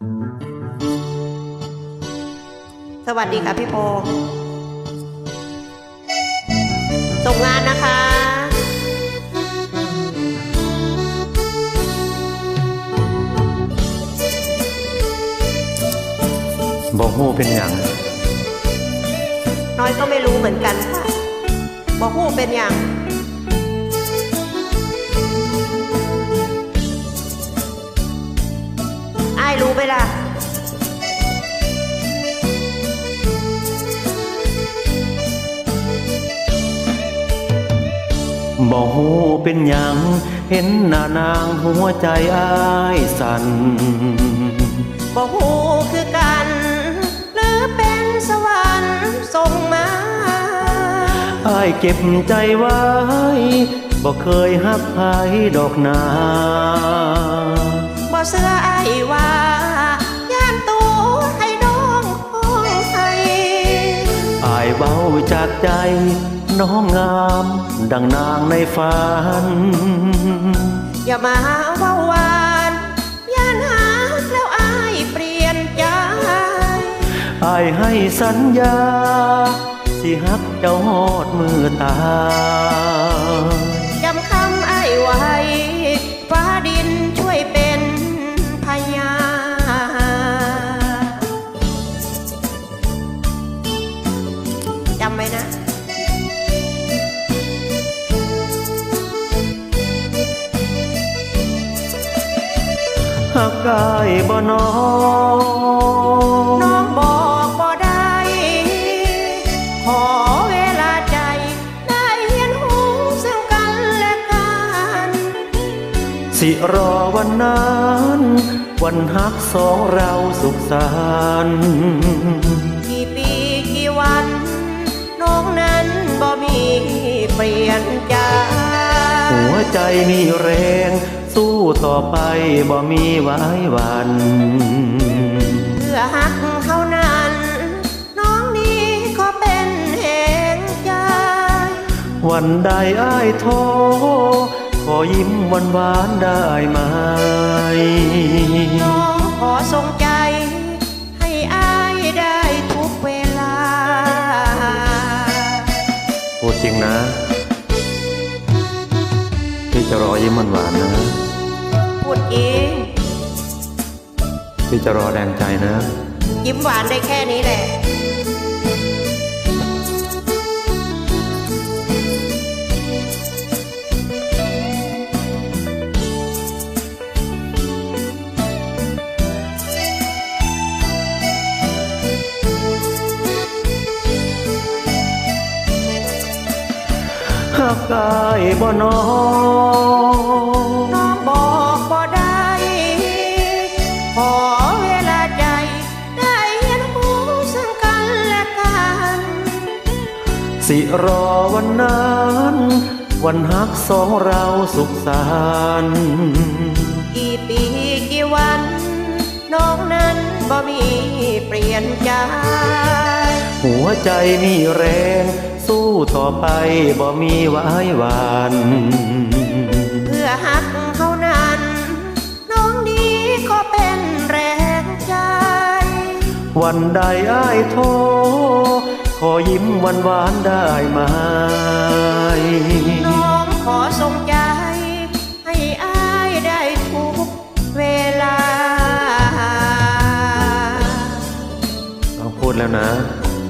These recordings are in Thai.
สวัสดีค่ะพี่โพส่งงานนะคะบอกฮู้เป็นอย่างน้อยก็ไม่รู้เหมือนกันค่ะบอกหูเป็นอย่าง ไหมล่ะบอกฮู้เป็นอย่างเห็นหน้านางหัวใจอ้ายสั่นบอกหูคือกัน หรือเป็นสวรรค์ส่งมาอ้ายเก็บใจไว้บอกเคยหักใครดอกนาบ่เสื้อไอ้ายว่า เบาจากใจ น้องงาม ดังนางในฝัน อย่ามาเว่าหวานย่านหาแล้วอายเปลี่ยนใจอายให้สัญญา สิหักเจ้าหอดมือตา หักกายบ่นอน้องบอกบ่ได้ ขอเวลาใจ ได้เห็นหูซึ่งกันและกัน สิรอวันนั้น วันหักสองเราสุขสันต์กี่ปีกี่วัน น้องนั้นบ่มีเปลี่ยนใจ หัวใจมีแรง สู้ต่อไปบ่มีไว้วันเพื่อหักเท่านั้น น้องนี้ขอเป็นแห่งใจ วันใดอ้ายโทรขอยิ้มหวานหวานๆได้ไหมน้องขอทรงใจ ให้อายได้ทุกเวลาพูดจริงนะพี่ จะรอยิ้มหวานๆนะพูดเองพี่จะรอแรงใจนะ ยิ้มหวานได้แค่นี้แหละ หักกายบ่นอน้องบอกบ่ได้ ขอเวลาใจ ได้เห็นหูซึ่งกันและกัน สิรอวันนั้น วันหักสองเราสุขสันต์กี่ปีกี่วัน น้องนั้นบ่มีเปลี่ยนใจ หัวใจมีแรง ต่อไปบ่มีไว้หวาน เพื่อหักเท่านั้น น้องนี้ก็เป็นแรงใจ วันใดอ้ายโทรขอยิ้มหวานหวานๆได้ไหมน้องขอทรงใจ ให้อายได้ทุกเวลาต้องพูดแล้วนะ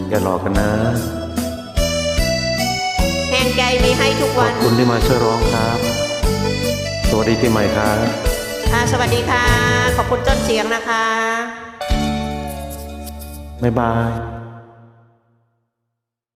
อย่าหลอกกันนะแห่ง ใจมีให้ทุกขอวับนคุณที่มาช่วยร้องครับ สวัสดีปีใหม่ครับค่ะสวัสดีค่ะ ขอบคุณต้นเสียงนะคะ บ๊ายบาย